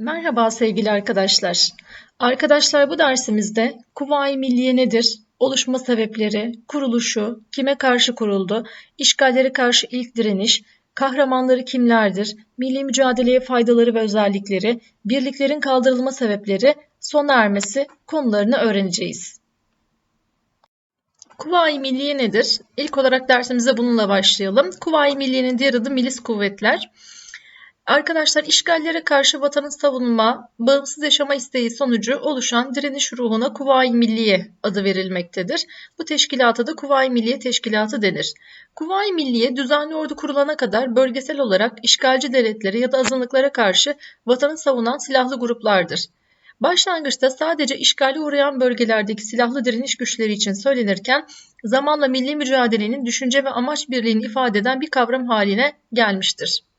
Merhaba sevgili arkadaşlar. Arkadaşlar bu dersimizde Kuvayi Milliye nedir? Oluşma sebepleri, kuruluşu, kime karşı kuruldu, işgallere karşı ilk direniş, kahramanları kimlerdir, milli mücadeleye faydaları ve özellikleri, birliklerin kaldırılma sebepleri, sona ermesi konularını öğreneceğiz. Kuvayi Milliye nedir? İlk olarak dersimize bununla başlayalım. Kuvayi Milliye'nin diğer adı Milis Kuvvetler. Arkadaşlar işgallere karşı vatanı savunma, bağımsız yaşama isteği sonucu oluşan direniş ruhuna Kuvayi Milliye adı verilmektedir. Bu teşkilata da Kuvayi Milliye Teşkilatı denir. Kuvayi Milliye düzenli ordu kurulana kadar bölgesel olarak işgalci devletlere ya da azınlıklara karşı vatanı savunan silahlı gruplardır. Başlangıçta sadece işgale uğrayan bölgelerdeki silahlı direniş güçleri için söylenirken zamanla milli mücadelenin düşünce ve amaç birliğini ifade eden bir kavram haline gelmiştir.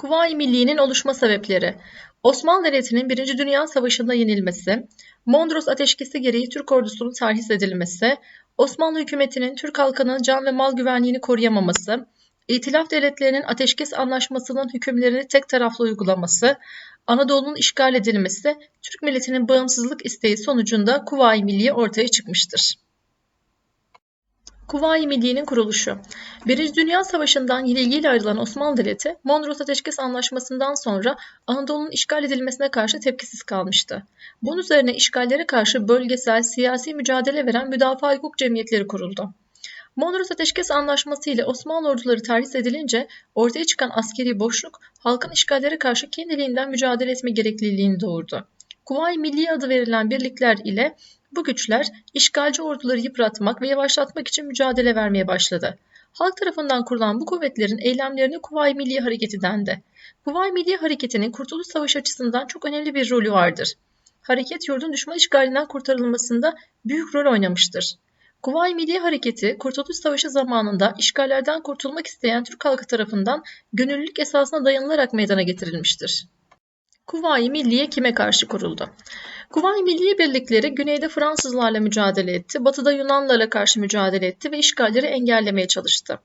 Kuvayi Milliye'nin oluşma sebepleri Osmanlı Devleti'nin 1. Dünya Savaşı'nda yenilmesi, Mondros Ateşkesi gereği Türk ordusunun terhis edilmesi, Osmanlı hükümetinin Türk halkının can ve mal güvenliğini koruyamaması, İtilaf devletlerinin ateşkes anlaşmasının hükümlerini tek taraflı uygulaması, Anadolu'nun işgal edilmesi, Türk milletinin bağımsızlık isteği sonucunda Kuvayi Milliye ortaya çıkmıştır. Kuvayi Milliye'nin kuruluşu. Birinci Dünya Savaşı'ndan yenilgiyle ayrılan Osmanlı Devleti, Mondros Ateşkes Anlaşması'ndan sonra Anadolu'nun işgal edilmesine karşı tepkisiz kalmıştı. Bunun üzerine işgallere karşı bölgesel siyasi mücadele veren müdafaa hukuk cemiyetleri kuruldu. Mondros Ateşkes Anlaşması ile Osmanlı orduları terhis edilince ortaya çıkan askeri boşluk halkın işgallere karşı kendiliğinden mücadele etme gerekliliğini doğurdu. Kuvayi Milliye adı verilen birlikler ile bu güçler işgalci orduları yıpratmak ve yavaşlatmak için mücadele vermeye başladı. Halk tarafından kurulan bu kuvvetlerin eylemlerine Kuvayi Milliye Hareketi dendi. Kuvayi Milliye Hareketi'nin Kurtuluş Savaşı açısından çok önemli bir rolü vardır. Hareket yurdun düşman işgalinden kurtarılmasında büyük rol oynamıştır. Kuvayi Milliye Hareketi, Kurtuluş Savaşı zamanında işgallerden kurtulmak isteyen Türk halkı tarafından gönüllülük esasına dayanılarak meydana getirilmiştir. Kuvayi Milliye kime karşı kuruldu? Kuvayi Milliye birlikleri güneyde Fransızlarla mücadele etti, batıda Yunanlarla karşı mücadele etti ve işgalleri engellemeye çalıştı.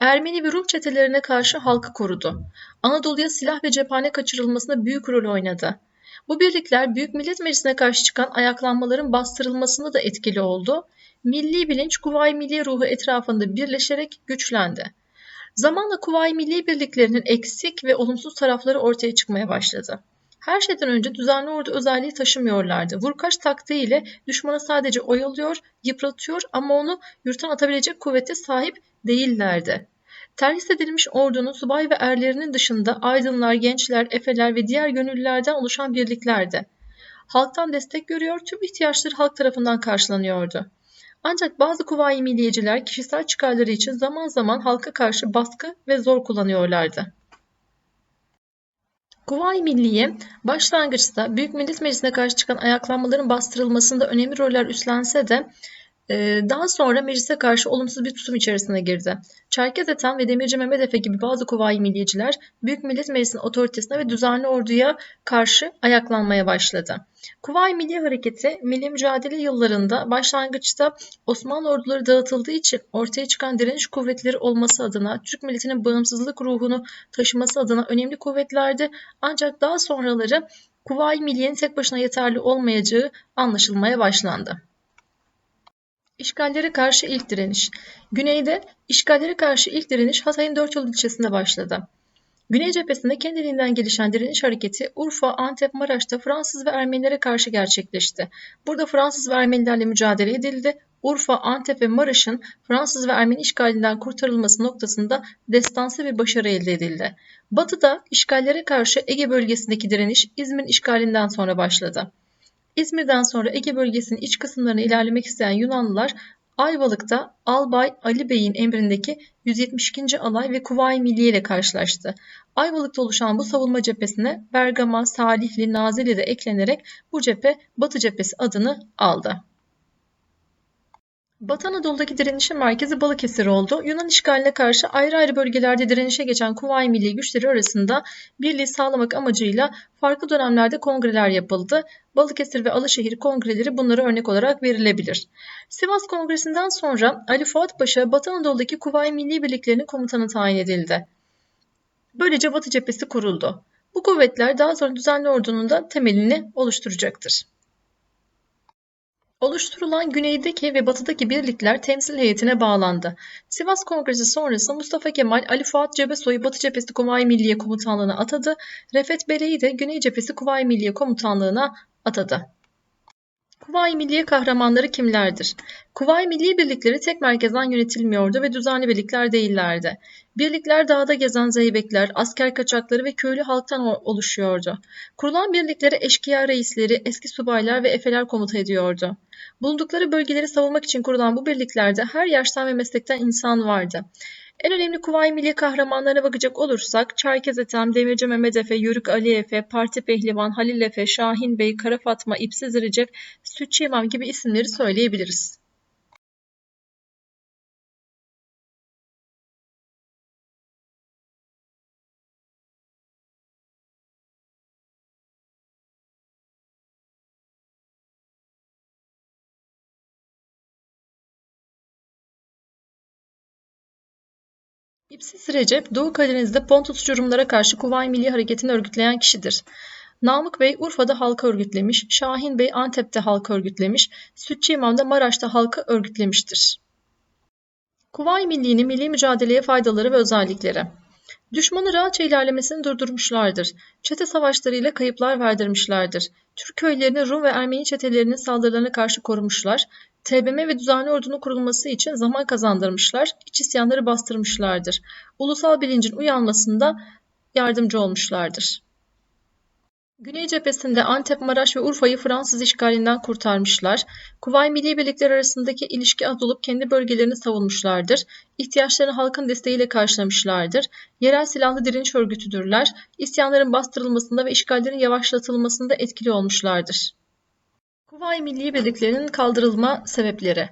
Ermeni ve Rum çetelerine karşı halkı korudu. Anadolu'ya silah ve cephane kaçırılmasında büyük rol oynadı. Bu birlikler Büyük Millet Meclisi'ne karşı çıkan ayaklanmaların bastırılmasında da etkili oldu. Milli bilinç Kuvayi Milliye ruhu etrafında birleşerek güçlendi. Zamanla Kuvayi Milliye birliklerinin eksik ve olumsuz tarafları ortaya çıkmaya başladı. Her şeyden önce düzenli ordu özelliği taşımıyorlardı. Vurkaç taktiği ile düşmanı sadece oyalıyor, yıpratıyor ama onu yurttan atabilecek kuvvete sahip değillerdi. Terhis edilmiş ordunun subay ve erlerinin dışında aydınlar, gençler, efeler ve diğer gönüllülerden oluşan birliklerdi. Halktan destek görüyor, tüm ihtiyaçları halk tarafından karşılanıyordu. Ancak bazı kuvayi milliyeciler kişisel çıkarları için zaman zaman halka karşı baskı ve zor kullanıyorlardı. Kuvayi Milliye başlangıçta Büyük Millet Meclisi'ne karşı çıkan ayaklanmaların bastırılmasında önemli roller üstlense de daha sonra meclise karşı olumsuz bir tutum içerisine girdi. Çerkez Ethem ve Demirci Mehmet Efe gibi bazı kuvayi milliyeciler Büyük Millet Meclisi'nin otoritesine ve düzenli orduya karşı ayaklanmaya başladı. Kuvayi Milliye Hareketi milli mücadele yıllarında başlangıçta Osmanlı orduları dağıtıldığı için ortaya çıkan direniş kuvvetleri olması adına Türk milletinin bağımsızlık ruhunu taşıması adına önemli kuvvetlerdi. Ancak daha sonraları Kuvayi Milliye'nin tek başına yeterli olmayacağı anlaşılmaya başlandı. İşgallere karşı ilk direniş. Güneyde işgallere karşı ilk direniş Hatay'ın Dört Yol ilçesinde başladı. Güney cephesinde kendiliğinden gelişen direniş hareketi Urfa, Antep, Maraş'ta Fransız ve Ermenilere karşı gerçekleşti. Burada Fransız ve Ermenilerle mücadele edildi. Urfa, Antep ve Maraş'ın Fransız ve Ermeni işgalinden kurtarılması noktasında destansı bir başarı elde edildi. Batı'da işgallere karşı Ege bölgesindeki direniş İzmir'in işgalinden sonra başladı. İzmir'den sonra Ege bölgesinin iç kısımlarına ilerlemek isteyen Yunanlılar Ayvalık'ta Albay Ali Bey'in emrindeki 172. Alay ve Kuvayi Milliye ile karşılaştı. Ayvalık'ta oluşan bu savunma cephesine Bergama, Salihli, Nazilli de eklenerek bu cephe Batı cephesi adını aldı. Batı Anadolu'daki direnişin merkezi Balıkesir oldu. Yunan işgaline karşı ayrı ayrı bölgelerde direnişe geçen Kuvayi Milliye güçleri arasında birliği sağlamak amacıyla farklı dönemlerde kongreler yapıldı. Balıkesir ve Alaşehir kongreleri bunlara örnek olarak verilebilir. Sivas Kongresi'nden sonra Ali Fuat Paşa Batı Anadolu'daki Kuvayi Milli Birliklerinin komutanı tayin edildi. Böylece Batı cephesi kuruldu. Bu kuvvetler daha sonra düzenli ordunun da temelini oluşturacaktır. Oluşturulan güneydeki ve batıdaki birlikler temsil heyetine bağlandı. Sivas Kongresi sonrası Mustafa Kemal Ali Fuat Cebesoy'u Batı Cephesi Kuvayi Milliye Komutanlığı'na atadı. Refet Bere'yi de Güney Cephesi Kuvayi Milliye Komutanlığı'na atadı. Kuvayi Milliye kahramanları kimlerdir? Kuvayi Milliye birlikleri tek merkezden yönetilmiyordu ve düzenli birlikler değillerdi. Birlikler dağda gezen zeybekler, asker kaçakları ve köylü halktan oluşuyordu. Kurulan birliklere eşkıya reisleri, eski subaylar ve efeler komuta ediyordu. Bulundukları bölgeleri savunmak için kurulan bu birliklerde her yaştan ve meslekten insan vardı. En önemli Kuvayi Milliye kahramanlarına bakacak olursak Çerkez Ethem, Demirci Mehmet Efe, Yörük Ali Efe, Parti Pehlivan, Halil Efe, Şahin Bey, Kara Fatma, İpsiz Recep, Sütçü İmam gibi isimleri söyleyebiliriz. İpsiz Recep, Doğu Karadeniz'de Pontusçu Rumlara karşı Kuvayi Milli Hareketi'ni örgütleyen kişidir. Namık Bey Urfa'da halka örgütlemiş, Şahin Bey Antep'te halka örgütlemiş, Sütçü İmam da Maraş'ta halka örgütlemiştir. Kuvayi Milli'nin milli mücadeleye faydaları ve özellikleri. Düşmanı rahatça ilerlemesini durdurmuşlardır. Çete savaşlarıyla kayıplar verdirmişlerdir. Türk köylerini Rum ve Ermeni çetelerinin saldırılarına karşı korumuşlar. TBM ve düzenli ordunun kurulması için zaman kazandırmışlar, iç isyanları bastırmışlardır. Ulusal bilincin uyanmasında yardımcı olmuşlardır. Güney cephesinde Antep, Maraş ve Urfa'yı Fransız işgalinden kurtarmışlar. Kuvayi Milli Birlikler arasındaki ilişki az olup kendi bölgelerini savunmuşlardır. İhtiyaçlarını halkın desteğiyle karşılamışlardır. Yerel silahlı direniş örgütüdürler. İsyanların bastırılmasında ve işgallerin yavaşlatılmasında etkili olmuşlardır. Kuvayi Milli Birliklerinin kaldırılma sebepleri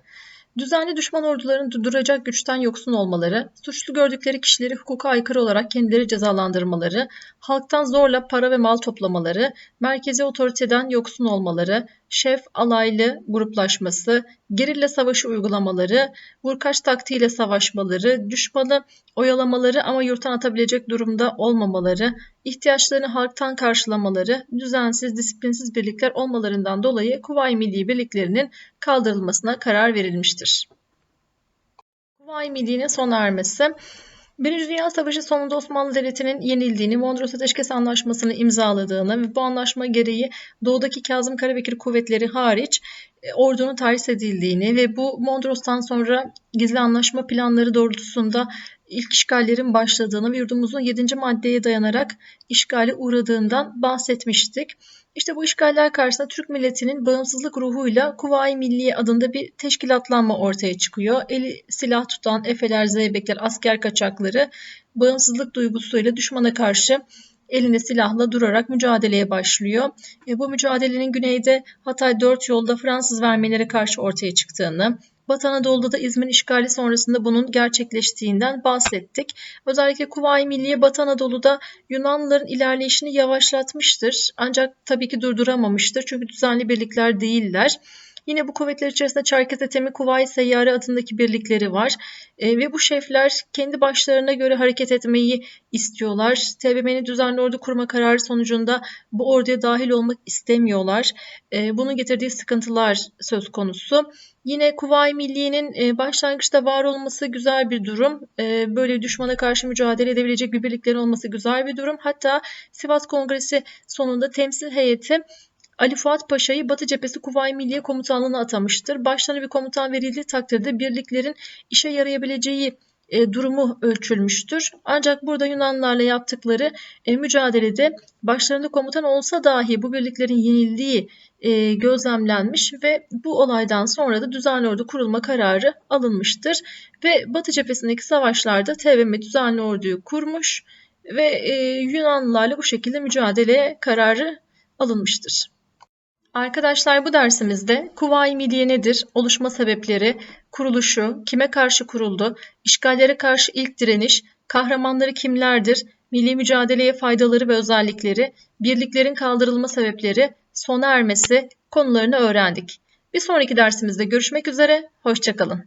Düzenli düşman ordularının durduracak güçten yoksun olmaları, suçlu gördükleri kişileri hukuka aykırı olarak kendileri cezalandırmaları, halktan zorla para ve mal toplamaları, merkezi otoriteden yoksun olmaları, şef alaylı gruplaşması, gerilla savaşı uygulamaları, vurkaç taktiğiyle savaşmaları, düşmanı oyalamaları ama yurttan atabilecek durumda olmamaları, ihtiyaçlarını halktan karşılamaları, düzensiz, disiplinsiz birlikler olmalarından dolayı Kuvayi Milli Birliklerinin kaldırılmasına karar verilmiştir. Kuvayi Milli'nin sona ermesi Birinci Dünya Savaşı sonunda Osmanlı Devleti'nin yenildiğini, Mondros Ateşkes Anlaşması'nı imzaladığını ve bu anlaşma gereği doğudaki Kazım Karabekir kuvvetleri hariç e, ordunun tahsis edildiğini ve bu Mondros'tan sonra gizli anlaşma planları doğrultusunda ilk işgallerin başladığını ve yurdumuzun 7. maddeye dayanarak işgale uğradığından bahsetmiştik. İşte bu işgaller karşısında Türk milletinin bağımsızlık ruhuyla Kuvayi Milliye adında bir teşkilatlanma ortaya çıkıyor. Eli silah tutan efeler, zeybekler, asker kaçakları bağımsızlık duygusuyla düşmana karşı elinde silahla durarak mücadeleye başlıyor. E, bu mücadelenin güneyde Hatay dört yolda Fransız vermelere karşı ortaya çıktığını, Batı Anadolu'da da İzmir işgali sonrasında bunun gerçekleştiğinden bahsettik. Özellikle Kuvayi Milliye Batı Anadolu'da Yunanlıların ilerleyişini yavaşlatmıştır. Ancak tabii ki durduramamıştır çünkü düzenli birlikler değiller. Yine bu kuvvetler içerisinde Çerkez Etemi Kuvayi Seyyare adındaki birlikleri var. E, ve bu şefler kendi başlarına göre hareket etmeyi istiyorlar. TBMM'nin düzenli ordu kurma kararı sonucunda bu orduya dahil olmak istemiyorlar. E, bunun getirdiği sıkıntılar söz konusu. Yine Kuvayi Milliye'nin e, başlangıçta var olması güzel bir durum. E, böyle düşmana karşı mücadele edebilecek bir birliklerin olması güzel bir durum. Hatta Sivas Kongresi sonunda temsil heyeti Ali Fuat Paşa'yı Batı Cephesi Kuvayi Milliye Komutanlığı'na atamıştır. Başlarına bir komutan verildiği takdirde birliklerin işe yarayabileceği e, durumu ölçülmüştür. Ancak burada Yunanlarla yaptıkları e, mücadelede başlarında komutan olsa dahi bu birliklerin yenildiği e, gözlemlenmiş ve bu olaydan sonra da düzenli ordu kurulma kararı alınmıştır. Ve Batı cephesindeki savaşlarda TBMM düzenli orduyu kurmuş ve e, Yunanlılarla bu şekilde mücadele kararı alınmıştır. Arkadaşlar bu dersimizde Kuvayi Milliye nedir, oluşma sebepleri, kuruluşu, kime karşı kuruldu, işgallere karşı ilk direniş, kahramanları kimlerdir, milli mücadeleye faydaları ve özellikleri, birliklerin kaldırılma sebepleri, sona ermesi konularını öğrendik. Bir sonraki dersimizde görüşmek üzere, hoşçakalın.